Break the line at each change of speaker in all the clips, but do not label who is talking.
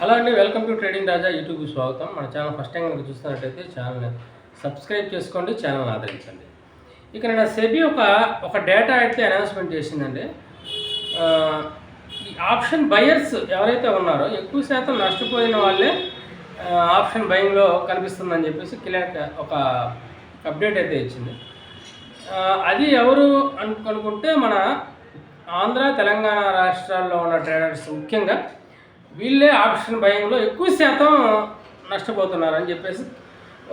Hello అండి welcome to trading Raja YouTube స్వాగతం. మన ఛానల్ ఫస్ట్ టైం కనుక చూస్తున్నట్టయితే ఛానల్ని సబ్స్క్రైబ్ చేసుకోండి ఛానల్ని ఆదరించండి. ఇక నేను సెబీ ఒక ఒక డేటా అయితే అనౌన్స్మెంట్ చేసిందండి. ఈ ఆప్షన్ బయర్స్ ఎవరైతే ఉన్నారో ఎక్కువ శాతం నష్టపోయిన వాళ్ళే ఆప్షన్ బయింగ్లో కనిపిస్తుందని చెప్పేసి క్లియర్ ఒక అప్డేట్ అయితే ఇచ్చింది. అది ఎవరు అనుకుంటే మన ఆంధ్ర తెలంగాణ రాష్ట్రాల్లో ఉన్న ట్రేడర్స్ ముఖ్యంగా వీళ్ళే ఆప్షన్ భయంలో ఎక్కువ శాతం నష్టపోతున్నారని చెప్పేసి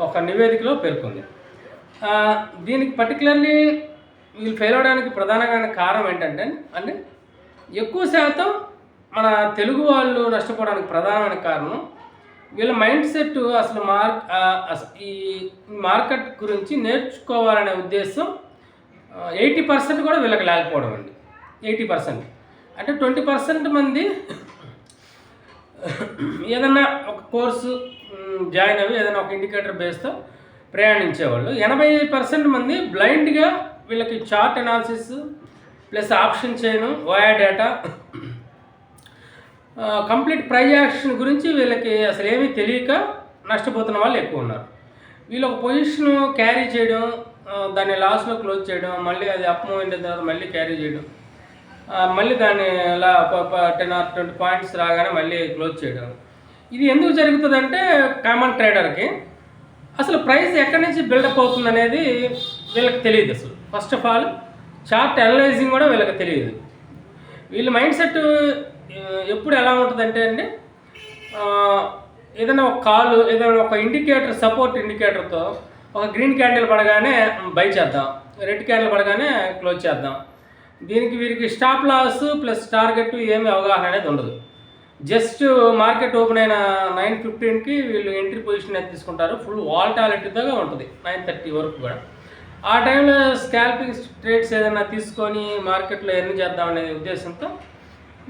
ఒక నివేదికలో పేర్కొంది. దీనికి పర్టికులర్లీ వీళ్ళు ఫెయిల్ అవడానికి ప్రధానమైన కారణం ఏంటంటే అంటే ఎక్కువ శాతం మన తెలుగు వాళ్ళు నష్టపోవడానికి ప్రధానమైన కారణం వీళ్ళ మైండ్ సెట్ అసలు మార్క్ ఈ మార్కెట్ గురించి నేర్చుకోవాలనే ఉద్దేశం ఎయిటీ పర్సెంట్ కూడా వీళ్ళకి లేకపోవడం అండి. Eighty percent. అంటే ట్వంటీ పర్సెంట్ మంది ఏదన్నా ఒక కోర్సు జాయిన్ అవి ఏదైనా ఒక ఇండికేటర్ బేస్తో ప్రయాణించేవాళ్ళు. ఎనభై పర్సెంట్ మంది బ్లైండ్గా వీళ్ళకి చార్ట్ అనాలిసిస్ ప్లస్ ఆప్షన్ చేయను via data complete price action గురించి వీళ్ళకి అసలు ఏమీ తెలియక నష్టపోతున్న వాళ్ళు ఎక్కువ ఉన్నారు. వీళ్ళు ఒక పొజిషన్ క్యారీ చేయడం దాన్ని లాస్లో క్లోజ్ చేయడం మళ్ళీ అది అప్ మూవ్ అయిన తర్వాత మళ్ళీ క్యారీ చేయడం మళ్ళీ దాన్ని అలా టెన్ ఆర్ ట్వంటీ పాయింట్స్ రాగానే మళ్ళీ క్లోజ్ చేయడం. ఇది ఎందుకు జరుగుతుందంటే కామన్ ట్రేడర్కి అసలు ప్రైస్ ఎక్కడి నుంచి బిల్డప్ అవుతుంది అనేది వీళ్ళకి తెలియదు అసలు. First of all chart analysing కూడా వీళ్ళకి తెలియదు. వీళ్ళ మైండ్ సెట్ ఎప్పుడు ఎలా ఉంటుందంటే అండి ఏదైనా ఒక కాలు ఏదైనా ఒక ఇండికేటర్ సపోర్ట్ ఇండికేటర్తో ఒక గ్రీన్ క్యాండిల్ పడగానే బై చేద్దాం. రెడ్ క్యాండిల్ పడగానే క్లోజ్ చేద్దాం. దీనికి వీరికి స్టాప్ లాస్ ప్లస్ టార్గెట్ ఏమి అవగాహన అనేది ఉండదు. జస్ట్ మార్కెట్ ఓపెన్ అయిన నైన్ ఫిఫ్టీన్కి వీళ్ళు ఎంట్రీ పొజిషన్ అయితే తీసుకుంటారు. ఫుల్ వాల్టాలిటీతో ఉంటుంది. నైన్ థర్టీ వరకు కూడా. ఆ టైంలో స్కాల్పింగ్ ట్రేడ్స్ ఏదైనా తీసుకొని మార్కెట్లో ఎన్ని చేద్దాం అనే ఉద్దేశంతో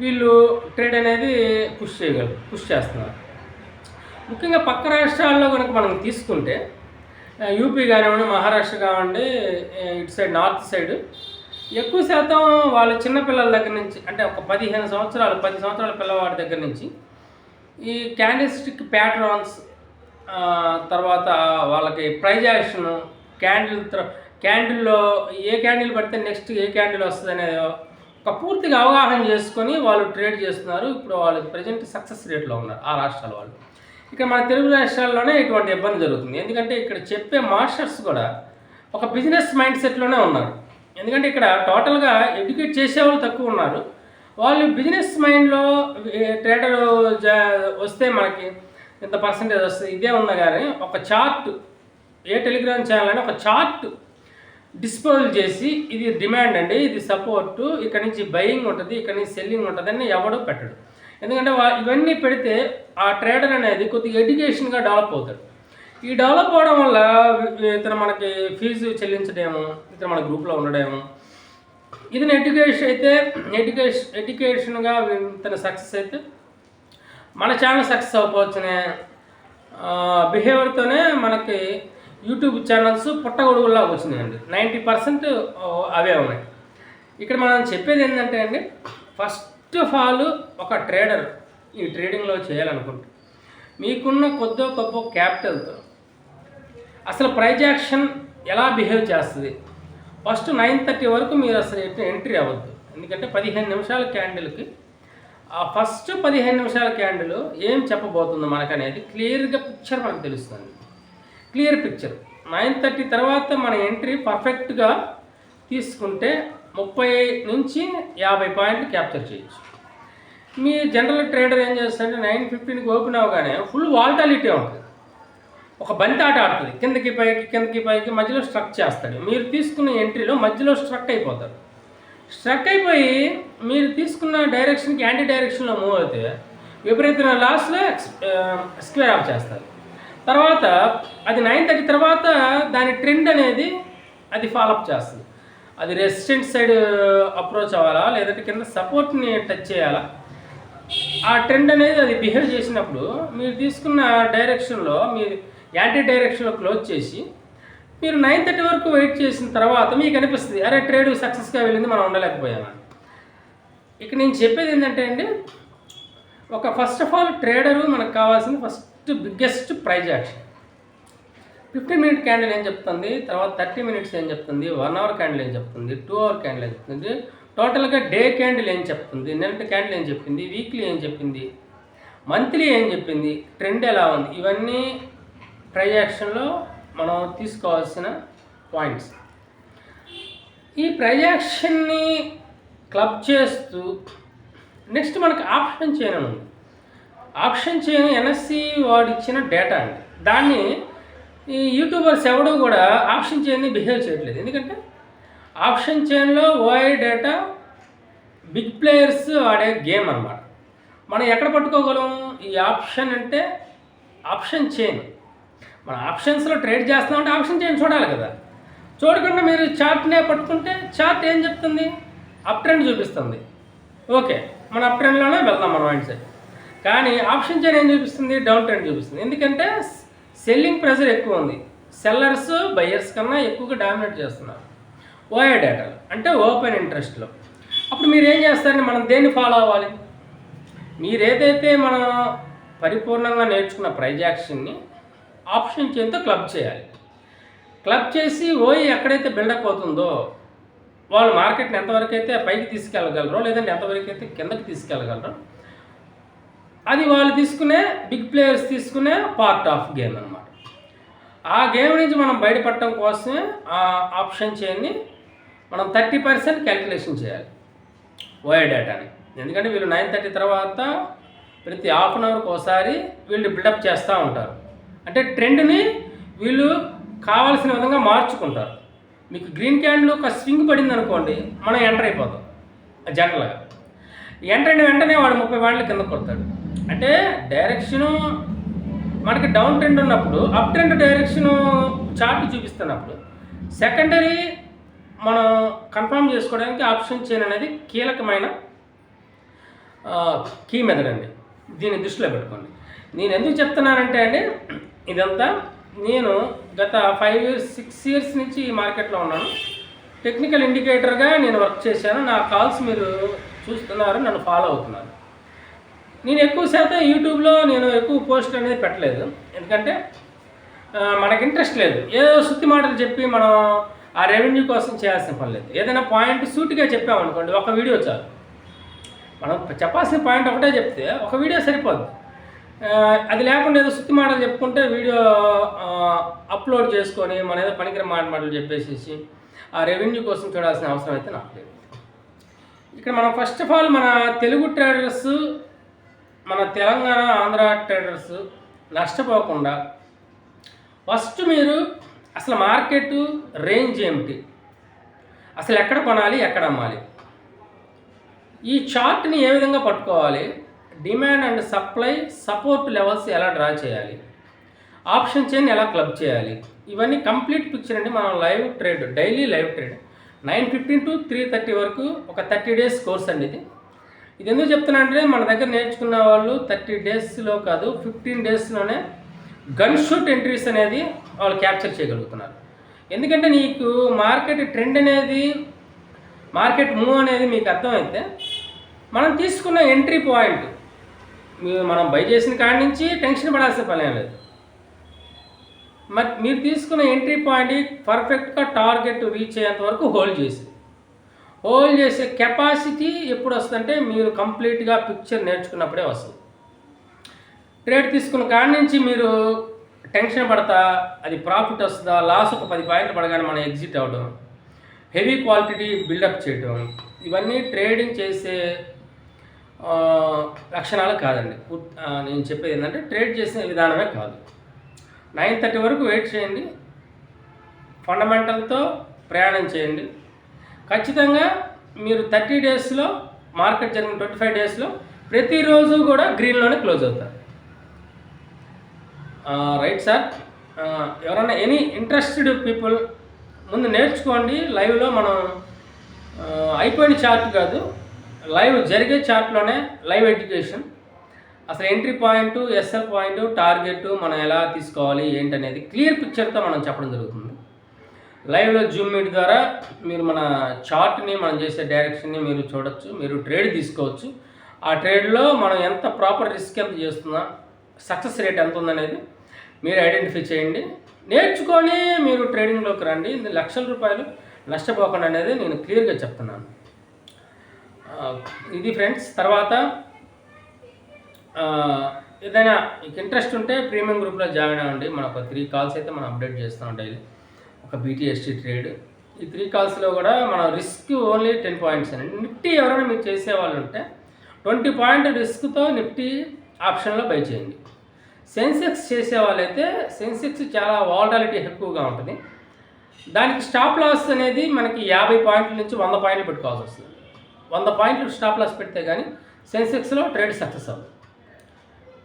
వీళ్ళు ట్రేడ్ అనేది పుష్ చేయగలరు పుష్ చేస్తున్నారు. ముఖ్యంగా పక్క రాష్ట్రాల్లో కనుక మనం తీసుకుంటే యూపీ కానివ్వండి మహారాష్ట్ర కానివ్వండి ఇటు సైడ్ నార్త్ సైడ్ ఎక్కువ శాతం వాళ్ళ చిన్నపిల్లల దగ్గర నుంచి అంటే ఒక పదిహేను సంవత్సరాలు పది సంవత్సరాల పిల్లవాడి దగ్గర నుంచి ఈ క్యాండిల్స్టిక్ ప్యాట్రాన్స్ తర్వాత వాళ్ళకి ప్రైజాక్షన్ క్యాండిల్ క్యాండిల్లో ఏ క్యాండిల్ పడితే నెక్స్ట్ ఏ క్యాండిల్ వస్తుంది అనేది ఒక పూర్తిగా అవగాహన చేసుకొని వాళ్ళు ట్రేడ్ చేస్తున్నారు. ఇప్పుడు వాళ్ళు ప్రజెంట్ సక్సెస్ రేట్లో ఉన్నారు ఆ రాష్ట్రాల వాళ్ళు. ఇక్కడ మన తెలుగు రాష్ట్రాల్లోనే ఇటువంటి ఇబ్బంది జరుగుతుంది. ఎందుకంటే ఇక్కడ చెప్పే మాస్టర్స్ కూడా ఒక బిజినెస్ మైండ్ సెట్లోనే ఉన్నారు. ఎందుకంటే ఇక్కడ టోటల్గా ఎడ్యుకేట్ చేసేవాళ్ళు తక్కువ ఉన్నారు. వాళ్ళు బిజినెస్ మైండ్లో ట్రేడర్ జా వస్తే మనకి ఇంత పర్సంటేజ్ వస్తుంది. ఇదే ఉన్నా కానీ ఒక చార్ట్ ఏ టెలిగ్రామ్ ఛానల్ అని ఒక చార్ట్ డిస్పోజల్ చేసి ఇది డిమాండ్ అండి ఇది సపోర్ట్ ఇక్కడ నుంచి బయింగ్ ఉంటుంది ఇక్కడ నుంచి సెల్లింగ్ ఉంటుంది అని ఎవడో పెట్టడు. ఎందుకంటే వా- ఇవన్నీ పెడితే ఆ ట్రేడర్ అనేది కొద్దిగా ఎడ్యుకేషన్గా డెవలప్ అవుతాడు. ఈ డెవలప్ అవడం వల్ల ఇతను మనకి ఫీజు చెల్లించడేమో ఇతను మన గ్రూప్లో ఉండడేమో. ఇది ఎడ్యుకేషన్ అయితే ఎడ్యుకేషన్ ఎడ్యుకేషన్గా ఇతను సక్సెస్ అయితే మన ఛానల్ సక్సెస్ అవ్వచ్చునే బిహేవియర్తోనే మనకి యూట్యూబ్ ఛానల్స్ పుట్టగొడుగుల్లా వచ్చినాయండి. నైంటీ పర్సెంట్ అవే ఉన్నాయి. ఇక్కడ మనం చెప్పేది ఏంటంటే అండి ఫస్ట్ ఆఫ్ ఆల్ ఒక ట్రేడర్ ఈ ట్రేడింగ్లో చేయాలనుకుంటే మీకున్న కొద్దో గొప్ప క్యాపిటల్తో అసలు ప్రైజ్ యాక్షన్ ఎలా బిహేవ్ చేస్తుంది? ఫస్ట్ నైన్ థర్టీ వరకు మీరు అసలు ఎంట్రీ అవ్వద్దు. ఎందుకంటే పదిహేను నిమిషాల క్యాండిల్కి. ఆ ఫస్ట్ పదిహేను నిమిషాల క్యాండిల్ ఏం చెప్పబోతుందో మనకనేది క్లియర్గా పిక్చర్ మనకు తెలుస్తుంది. Clear picture. నైన్ థర్టీ తర్వాత మన ఎంట్రీ పర్ఫెక్ట్గా తీసుకుంటే ముప్పై నుంచి యాభై పాయింట్లు క్యాప్చర్ చేయొచ్చు. మీ జనరల్ ట్రేడర్ ఏం చేస్తారంటే నైన్ ఫిఫ్టీన్కి ఓపెన్ అవగానే ఫుల్ వాల్టాలిటీ ఉంటుంది. ఒక బంతి ఆట ఆడుతుంది. కిందకి పైకి కిందకి పైకి మధ్యలో స్ట్రక్ చేస్తాడు. మీరు తీసుకున్న ఎంట్రీలో మధ్యలో స్ట్రక్ అయిపోతారు. స్ట్రక్ అయిపోయి మీరు తీసుకున్న డైరెక్షన్కి యాంటీ డైరెక్షన్లో మూవ్ అయితే విపరీతమైన లాస్లో స్క్వేర్ ఆఫ్ చేస్తారు. తర్వాత అది నైన్ థర్టీ తర్వాత దాని ట్రెండ్ అనేది అది ఫాలోఅప్ చేస్తుంది. అది రెసిస్టెంట్ సైడ్ అప్రోచ్ అవ్వాలా లేదంటే కింద సపోర్ట్ని టచ్ చేయాలా? ఆ ట్రెండ్ అనేది అది బిహేవ్ చేసినప్పుడు మీరు తీసుకున్న డైరెక్షన్లో మీరు యాంటీ డైరెక్షన్లో క్లోజ్ చేసి మీరు నైన్ థర్టీ వరకు వెయిట్ చేసిన తర్వాత మీకు అనిపిస్తుంది అరే ట్రేడ్ సక్సెస్గా వెళ్ళింది మనం ఉండలేకపోయామని ఇక నేను చెప్పేది ఏంటంటే అండి ఒక ఫస్ట్ ఆఫ్ ఆల్ ట్రేడరు మనకు కావాల్సిన first biggest price action. Fifteen minute candle ఏం చెప్తుంది తర్వాత థర్టీ మినిట్స్ ఏం చెప్తుంది వన్ అవర్ క్యాండిల్ ఏం చెప్తుంది టూ అవర్ క్యాండిల్ ఏం చెప్తుంది టోటల్గా డే క్యాండిల్ ఏం చెప్తుంది నెలట్ క్యాండిల్ ఏం చెప్పింది వీక్లీ ఏం చెప్పింది మంత్లీ ఏం చెప్పింది ట్రెండ్ ఎలా ఉంది ఇవన్నీ ప్రైజాక్షన్లో మనం తీసుకోవాల్సిన పాయింట్స్. ఈ ప్రైజాక్షన్ని క్లబ్ చేస్తూ నెక్స్ట్ మనకి ఆప్షన్ చైన్ అని ఉంది. ఆప్షన్ చైన్ ఎన్ఎస్సి వాడు ఇచ్చిన డేటా అండి. దాన్ని ఈ యూట్యూబర్స్ ఎవడు కూడా ఆప్షన్ చైన్ని బిహేవ్ చేయట్లేదు. ఎందుకంటే ఆప్షన్ చైన్లో ఓఐ డేటా బిగ్ ప్లేయర్స్ ఆడే గేమ్ అన్నమాట. మనం ఎక్కడ పట్టుకోగలం? ఈ ఆప్షన్ అంటే ఆప్షన్ చైన్. మన ఆప్షన్స్లో ట్రేడ్ చేస్తామంటే ఆప్షన్ చేయండి చూడాలి కదా. చూడకుండా మీరు చార్ట్నే పట్టుకుంటే చార్ట్ ఏం చెప్తుంది? అప్ ట్రెండ్ చూపిస్తుంది. ఓకే మన అప్ ట్రెండ్లోనే వెళ్దాం మన మైండ్ సెట్ కానీ ఆప్షన్ చైన్ ఏం చూపిస్తుంది? డౌన్ ట్రెండ్ చూపిస్తుంది. ఎందుకంటే సెల్లింగ్ ప్రెషర్ ఎక్కువ ఉంది. సెల్లర్స్ బయర్స్ కన్నా ఎక్కువగా డామినేట్ చేస్తున్నారు. ఓఏ డేటాలు అంటే ఓపెన్ ఇంట్రెస్ట్లో అప్పుడు మీరు ఏం చేస్తారని మనం దేన్ని ఫాలో అవ్వాలి? మీరు ఏదైతే మనం పరిపూర్ణంగా నేర్చుకున్న ప్రైజాక్షన్ని ఆప్షన్ చేయంతో క్లబ్ చేయాలి. క్లబ్ చేసి ఓయి ఎక్కడైతే బిల్డప్ అవుతుందో వాళ్ళు మార్కెట్ని ఎంతవరకు అయితే పైకి తీసుకెళ్ళగలరో లేదంటే ఎంతవరకు అయితే కిందకి తీసుకెళ్ళగలరో అది వాళ్ళు తీసుకునే బిగ్ ప్లేయర్స్ తీసుకునే పార్ట్ ఆఫ్ గేమ్ అనమాట ఆ గేమ్ నుంచి మనం బయటపడటం కోసమే ఆ ఆప్షన్ చేయని మనం థర్టీ పర్సెంట్ క్యాలిక్యులేషన్ చేయాలి. ఓఏ డేటాని ఎందుకంటే వీళ్ళు నైన్ థర్టీ తర్వాత ప్రతి హాఫ్ అన్ అవర్కి ఒకసారి వీళ్ళు బిల్డప్ చేస్తూ ఉంటారు. అంటే ట్రెండ్ని వీళ్ళు కావాల్సిన విధంగా మార్చుకుంటారు. మీకు గ్రీన్ క్యాండ్లో ఒక స్వింగ్ పడింది అనుకోండి మనం ఎంటర్ అయిపోతాం. జనరల్గా. ఎంటర్ అయిన వెంటనే వాడు ముప్పై పాయింట్ల కింద కొడతాడు. అంటే డైరెక్షను మనకి డౌన్ ట్రెండ్ ఉన్నప్పుడు అప్ ట్రెండ్ డైరెక్షను చార్ట్ చూపిస్తున్నప్పుడు సెకండరీ మనం కన్ఫర్మ్ చేసుకోవడానికి ఆప్షన్ చైన్ అనేది కీలకమైన కీ మెథడ్ అండి. దీన్ని దృష్టిలో పెట్టుకోండి. నేను ఎందుకు చెప్తున్నానంటే అండి ఇదంతా నేను గత ఫైవ్ ఇయర్స్ సిక్స్ ఇయర్స్ నుంచి ఈ మార్కెట్లో ఉన్నాను. టెక్నికల్ ఇండికేటర్గా నేను వర్క్ చేశాను. నా కాల్స్ మీరు చూస్తున్నారు నన్ను ఫాలో అవుతున్నారు. నేను ఎక్కువ శాతం యూట్యూబ్లో నేను ఎక్కువ పోస్ట్ అనేది పెట్టలేదు. ఎందుకంటే మనకి ఇంట్రెస్ట్ లేదు. ఏదో సుత్తి మాటలు చెప్పి మనం ఆ రెవెన్యూ కోసం చేయాల్సిన పని లేదు. ఏదైనా పాయింట్ సూటిగా చెప్పామనుకోండి ఒక వీడియో చాలు. మనం చెప్పాల్సిన పాయింట్ ఒకటే చెప్తే ఒక వీడియో సరిపోద్ది. అది లేకుండా ఏదో సుత్తి మాటలు చెప్పుకుంటే వీడియో అప్లోడ్ చేసుకొని మన ఏదో పనికిర మాట మాటలు చెప్పేసేసి ఆ రెవెన్యూ కోసం చూడాల్సిన అవసరం అయితే నాకు లేదు. ఇక్కడ మనం ఫస్ట్ ఆఫ్ ఆల్ మన తెలుగు ట్రేడర్స్ మన తెలంగాణ ఆంధ్ర ట్రేడర్స్ నష్టపోకుండా ఫస్ట్ మీరు అసలు మార్కెట్ రేంజ్ ఏమిటి? అసలు ఎక్కడ కొనాలి ఎక్కడ అమ్మాలి? ఈ చార్ట్ని ఏ విధంగా పట్టుకోవాలి? Demand and supply support levels ఎలా డ్రా చేయాలి? ఆప్షన్ చైన్ ఎలా క్లబ్ చేయాలి? ఇవన్నీ కంప్లీట్ పిక్చర్ అండి. మనం live trade daily live trade. Nine fifteen to three thirty వరకు ఒక థర్టీ డేస్ కోర్స్ అండి ఇది. ఇది ఎందుకు చెప్తున్నా అంటే మన దగ్గర నేర్చుకున్న వాళ్ళు థర్టీ డేస్లో కాదు ఫిఫ్టీన్ డేస్లోనే గన్ షూట్ ఎంట్రీస్ అనేది వాళ్ళు క్యాప్చర్ చేయగలుగుతున్నారు. ఎందుకంటే నీకు మార్కెట్ ట్రెండ్ అనేది మార్కెట్ మూవ్ అనేది మీకు అర్థమైతే మనం తీసుకున్న ఎంట్రీ పాయింట్ మనం బై చేసిన కాడి నుంచి టెన్షన్ పడాల్సిన పని లేదు. మరి మీరు తీసుకున్న ఎంట్రీ పాయింట్ పర్ఫెక్ట్గా టార్గెట్ రీచ్ అయ్యేంత వరకు హోల్డ్ చేసి. హోల్డ్ చేసే కెపాసిటీ ఎప్పుడు వస్తుందంటే మీరు కంప్లీట్గా పిక్చర్ నేర్చుకున్నప్పుడే వస్తుంది. ట్రేడ్ తీసుకున్న కాడి నుంచి మీరు టెన్షన్ పడతా అది ప్రాఫిట్ వస్తుందా లాస్ ఒక పది పాయింట్లు పడగానే మనం ఎగ్జిట్ అవ్వడం హెవీ క్వాలిటీ బిల్డప్ చేయడం ఇవన్నీ ట్రేడింగ్ చేసే లక్షణాలు కాదండి. నేను చెప్పేది ఏంటంటే ట్రేడ్ చేసిన విధానమే కాదు. నైన్ థర్టీ వరకు వెయిట్ చేయండి. ఫండమెంటల్తో ప్రయాణం చేయండి. ఖచ్చితంగా మీరు థర్టీ డేస్లో మార్కెట్ జరిగిన ట్వంటీ ఫైవ్ డేస్లో ప్రతిరోజు కూడా గ్రీన్లోనే క్లోజ్ అవుతారు. Right sir? ఎవరైనా ఎనీ ఇంట్రెస్టెడ్ పీపుల్ ముందు నేర్చుకోండి. లైవ్లో మనం అయిపోయిన చార్ట్ కాదు. లైవ్ జరిగే చార్ట్లోనే లైవ్ ఎడ్యుకేషన్. అసలు entry point SL point target మనం ఎలా తీసుకోవాలి ఏంటనేది క్లియర్ పిక్చర్తో మనం చెప్పడం జరుగుతుంది. లైవ్లో జూమ్ మీట్ ద్వారా మీరు మన చార్ట్ని మనం చేసే డైరెక్షన్ని మీరు చూడొచ్చు మీరు ట్రేడ్ తీసుకోవచ్చు. ఆ ట్రేడ్లో మనం ఎంత ప్రాపర్ రిస్క్ ఎంత చేస్తున్నాం సక్సెస్ రేట్ ఎంత ఉందనేది మీరు ఐడెంటిఫై చేయండి. నేర్చుకొని మీరు ట్రేడింగ్లోకి రండి. లక్షల రూపాయలు నష్టపోకుండా అనేది నేను క్లియర్గా చెప్తున్నాను. ఇది ఫ్రెండ్స్ తర్వాత ఏదైనా మీకు ఇంట్రెస్ట్ ఉంటే ప్రీమియం గ్రూప్లో జాయిన్ అవ్వండి. మనం ఒక త్రీ కాల్స్ అయితే మనం అప్డేట్ చేస్తాం డైలీ. ఒక బీటీఎస్టీ ట్రేడ్. ఈ త్రీ కాల్స్లో కూడా మన రిస్క్ ఓన్లీ టెన్ పాయింట్స్ అండి నిఫ్టీ ఎవరైనా మీరు చేసే వాళ్ళు ఉంటే ట్వంటీ పాయింట్ రిస్క్తో నిఫ్టీ ఆప్షన్లో బై చేయండి. సెన్సెక్స్ చేసే వాళ్ళైతే సెన్సెక్స్ చాలా వాలటాలిటీ ఎక్కువగా ఉంటుంది. దానికి స్టాప్ లాస్ అనేది మనకి యాభై పాయింట్ల నుంచి వంద పాయింట్లు పెట్టుకోవాల్సి వస్తుంది. వంద పాయింట్లు స్టాప్ లాస్ పెడితే కానీ సెన్సెక్స్లో ట్రేడ్ సక్సెస్ అవుతుంది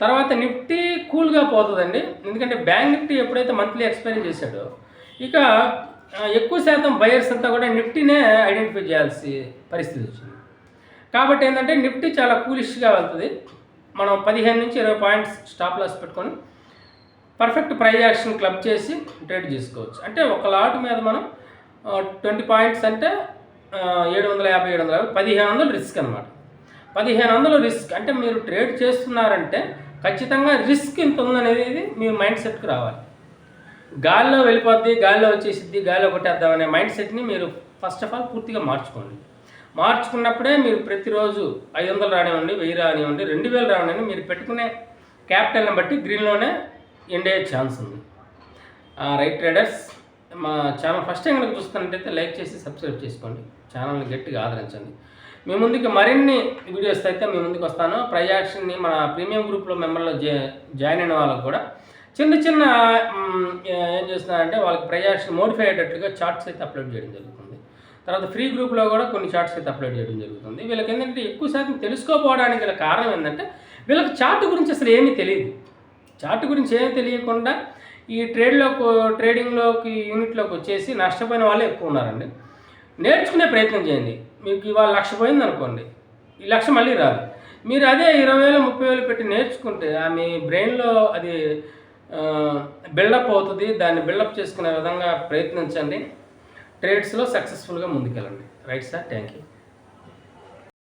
తర్వాత నిఫ్టీ కూల్గా పోతుందండి. ఎందుకంటే బ్యాంక్ నిఫ్టీ ఎప్పుడైతే మంత్లీ ఎక్స్పైరీ చేశాడో ఇక ఎక్కువ శాతం బయర్స్ అంతా కూడా నిఫ్టీనే ఐడెంటిఫై చేయాల్సి పరిస్థితి వచ్చింది. కాబట్టి ఏంటంటే నిఫ్టీ చాలా కూలిష్గా వెళ్తుంది. మనం పదిహేను నుంచి ఇరవై పాయింట్స్ స్టాప్ లాస్ పెట్టుకొని పర్ఫెక్ట్ ప్రైజ్ యాక్షన్ క్లబ్ చేసి ట్రేడ్ చేసుకోవచ్చు. అంటే ఒక లాట్ మీద మనం ట్వంటీ పాయింట్స్ అంటే ఏడు వందల యాభై ఏడు వందల యాభై పదిహేను వందలు రిస్క్ అనమాట పదిహేను వందలు రిస్క్ అంటే మీరు ట్రేడ్ చేస్తున్నారంటే ఖచ్చితంగా రిస్క్ ఇంత ఉందనేది మీ మైండ్ సెట్కి రావాలి. గాల్లో వెళ్ళిపోద్ది గాల్లో వచ్చేసిద్ది గాల్లో కొట్టేద్దామనే మైండ్ సెట్ని మీరు ఫస్ట్ ఆఫ్ ఆల్ పూర్తిగా మార్చుకోండి. మార్చుకున్నప్పుడే మీరు ప్రతిరోజు ఐదు వందలు రానివ్వండి వెయ్యి రానివ్వండి రెండు వేలు రానివ్వండి మీరు పెట్టుకునే క్యాపిటల్ని బట్టి గ్రీన్లోనే ఎండ్ అయ్యే ఛాన్స్ ఉంది. రైట్ ట్రేడర్స్ మా ఛానల్ ఫస్ట్ టైం కనుక చూస్తున్నట్టయితే లైక్ చేసి సబ్స్క్రైబ్ చేసుకోండి. ఛానల్ని గట్టిగా ఆదరించండి. మీ ముందుకి మరిన్ని వీడియోస్ అయితే మీ ముందుకు వస్తాను. ప్రయాక్షన్ని మన ప్రీమియం గ్రూప్లో మెంబర్లో జా జాయిన్ అయిన వాళ్ళకు కూడా చిన్న చిన్న ఏం చేస్తున్నారంటే వాళ్ళకి ప్రయాక్షన్ మోడిఫై అయ్యేటట్లుగా చార్ట్స్ అయితే అప్లోడ్ చేయడం జరుగుతుంది. తర్వాత ఫ్రీ గ్రూప్లో కూడా కొన్ని చార్ట్స్ అయితే అప్లోడ్ చేయడం జరుగుతుంది. వీళ్ళకి ఏంటంటే ఎక్కువ శాతం తెలుసుకోపోవడానికి గల కారణం ఏంటంటే వీళ్ళకి చార్ట్ గురించి అసలు ఏమీ తెలియదు. చార్ట్ గురించి ఏమీ తెలియకుండా ఈ ట్రేడ్లో ట్రేడింగ్లోకి యూనిట్లోకి వచ్చేసి నష్టపోయిన వాళ్ళే ఎక్కువ ఉన్నారండి. నేర్చుకునే ప్రయత్నం చేయండి. మీకు ఇవాళ లక్ష పోయింది అనుకోండి ఈ లక్ష మళ్ళీ రాదు. మీరు అదే ఇరవై వేలు ముప్పై వేలు పెట్టి నేర్చుకుంటే ఆ మీ బ్రెయిన్లో అది బిల్డప్ అవుతుంది. దాన్ని బిల్డప్ చేసుకునే విధంగా ప్రయత్నించండి. ట్రేడ్స్లో సక్సెస్ఫుల్గా ముందుకెళ్ళండి. Right sir thank you.